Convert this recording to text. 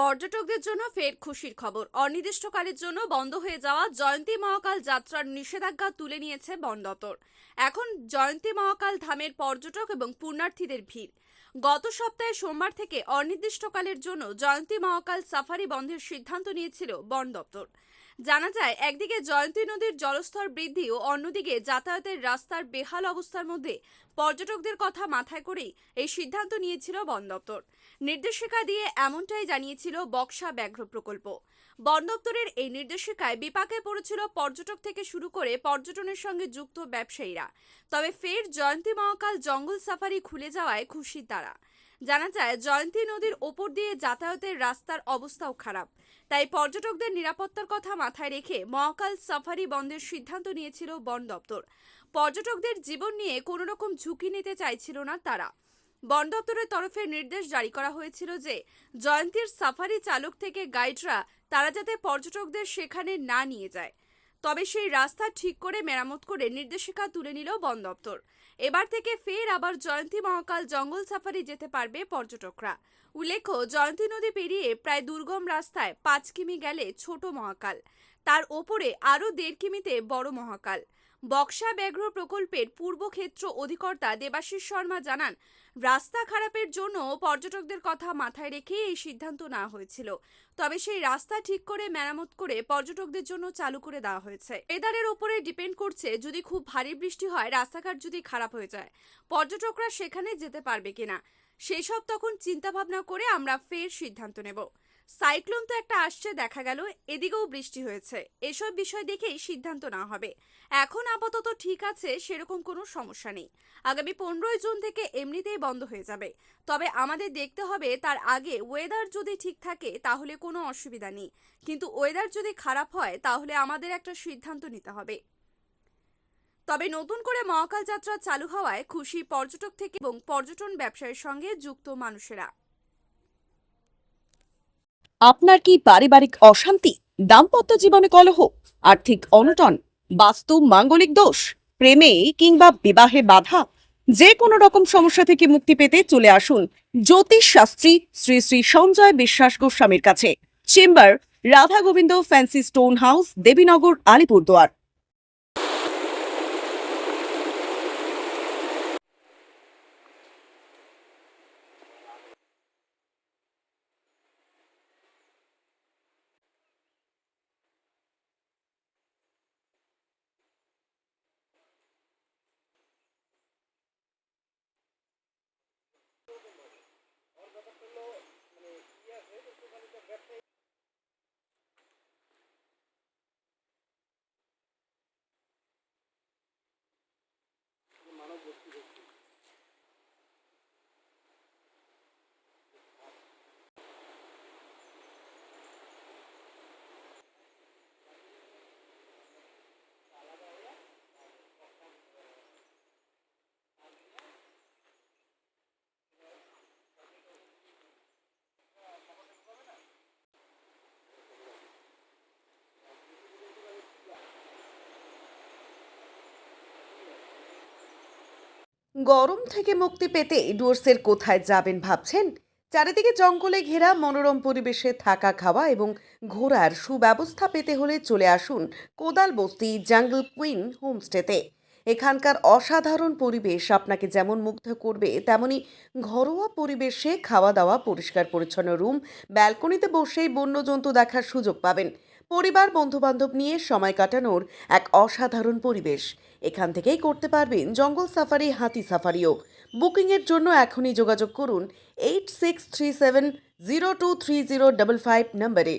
পর্যটকদের জন্য ফের খুশির খবর। অনির্দিষ্টকালের জন্য বন্ধ হয়ে যাওয়া জয়ন্তী মহাকাল যাত্রার নিষেধাজ্ঞা তুলে নিয়েছে বন দপ্তর। এখন জয়ন্তী মহাকাল ধামের পর্যটক এবং পুণ্যার্থীদের ভিড়। গত সপ্তাহে সোমবার থেকে অনির্দিষ্টকালের জন্য জয়ন্তী মহাকাল সাফারি বন্ধের সিদ্ধান্ত নিয়েছিল বন দপ্তর। জানা যায়, একদিকে জয়ন্তী নদীর জলস্তর বৃদ্ধি ও অন্যদিকে যাতায়াতের রাস্তার বেহাল অবস্থার মধ্যে পর্যটকদের কথা মাথায় করেই এই সিদ্ধান্ত নিয়েছিল বন দপ্তর। নির্দেশিকা দিয়ে এমনটাই জানিয়েছিল বক্সা ব্যাঘ্র প্রকল্প। বন দপ্তরের এই নির্দেশিকায় বিপাকে পড়েছিল পর্যটক থেকে শুরু করে পর্যটনের সঙ্গে যুক্ত ব্যবসায়ীরা। তবে ফের জয়ন্তী মহাকাল জঙ্গল সাফারি খুলে যাওয়ায় খুশি তারা। জানা যায়, জয়ন্তী নদীর ওপর দিয়ে যাতায়াতের রাস্তার অবস্থাও খারাপ। তাই পর্যটকদের নিরাপত্তার কথা মাথায় রেখে মহাকাল সাফারি বন্ধের সিদ্ধান্ত নিয়েছিল বন দপ্তর। পর্যটকদের জীবন নিয়ে কোনো রকম ঝুঁকি নিতে চাইছিল না তারা। বন দপ্তরের তরফে নির্দেশ জারি করা হয়েছিল যে, জয়ন্তীর সাফারি চালক থেকে গাইডরা তারা যাতে পর্যটকদের সেখানে না নিয়ে যায়। তবে সেই রাস্তা ঠিক করে মেরামত করে নির্দেশিকা তুলে নিল বন দপ্তর। এবার থেকে ফের আবার জয়ন্তী মহাকাল জঙ্গল সাফারি যেতে পারবে পর্যটকরা। উল্লেখ্য, জয়ন্তী নদী পেরিয়ে প্রায় দুর্গম রাস্তায় পাঁচ কিমি গেলে ছোট মহাকাল। তার ওপরে আরও দেড় কিমিতে বড় মহাকাল। বক্সা ব্যাঘ্র প্রকল্পের পূর্ব ক্ষেত্র অধিকর্তা দেবাশিস শর্মা জানান রাস্তা খারাপের জন্য পর্যটকদের কথা মাথায় রেখে এই সিদ্ধান্ত নেওয়া হয়েছিল। তবে সেই রাস্তা ঠিক করে মেরামত করে পর্যটকদের জন্য চালু করে দেওয়া হয়েছে। এদারের ওপরে ডিপেন্ড করছে যদি খুব ভারী বৃষ্টি হয়, রাস্তাঘাট যদি খারাপ হয়ে যায়, পর্যটকরা সেখানে যেতে পারবে কিনা? সেসব তখন চিন্তাভাবনা করে আমরা ফের সিদ্ধান্ত নেব। সাইক্লোন তো একটা আসছে, দেখা গেল। এদিকেও বৃষ্টি হয়েছে। এসব বিষয় দেখেই সিদ্ধান্ত না হবে। এখন আপাতত ঠিক আছে, সেরকম কোনো সমস্যা নেই। আগামী পনেরোই জুন থেকে এমনিতেই বন্ধ হয়ে যাবে। তবে আমাদের দেখতে হবে, তার আগে ওয়েদার যদি ঠিক থাকে, তাহলে কোনো অসুবিধা নেই। কিন্তু ওয়েদার যদি খারাপ হয়, তাহলে আমাদের একটা সিদ্ধান্ত নিতে হবে। তবে নতুন করে মহাকাল যাত্রা চালু হওয়ায় খুশি পর্যটক থেকে এবং পর্যটন ব্যবসায়ের সঙ্গে যুক্ত মানুষেরা। আপনার কি পারিবারিক অশান্তি, দাম্পত্য জীবনে কলহ, আর্থিক অনটন, বাস্তু মাঙ্গলিক দোষ, প্রেমে কিংবা বিবাহে বাধা? যে কোনো রকম সমস্যা থেকে মুক্তি পেতে চলে আসুন জ্যোতিষ শাস্ত্রী শ্রী শ্রী সঞ্জয় বিশ্বাস গোস্বামীর কাছে। Chamber, Radha Gobinda, fancy stone house, Debinagar, Alipurduar. গরম থেকে মুক্তি পেতে ডুয়ার্সের কোথায় যাবেন ভাবছেন? চারিদিকে জঙ্গলে ঘেরা, মনোরম পরিবেশে থাকা খাওয়া এবং ঘোরার সুব্যবস্থা পেতে হলে চলে আসুন কোদাল বস্তি জাঙ্গল কুইন হোমস্টেতে। এখানকার অসাধারণ পরিবেশ আপনাকে যেমন মুগ্ধ করবে, তেমনি ঘরোয়া পরিবেশে খাওয়া দাওয়া পরিষ্কার পরিচ্ছন্ন রুম, ব্যালকনিতে বসেই বন্যজন্তু দেখার সুযোগ পাবেন। পরিবার, বন্ধুবান্ধব নিয়ে সময় কাটানোর এক অসাধারণ পরিবেশ। এখান থেকেই করতে পারবেন জঙ্গল সাফারি, হাতি সাফারিও। বুকিংয়ের জন্য এখনই যোগাযোগ করুন eight six three seven zero two three zero double five নম্বরে।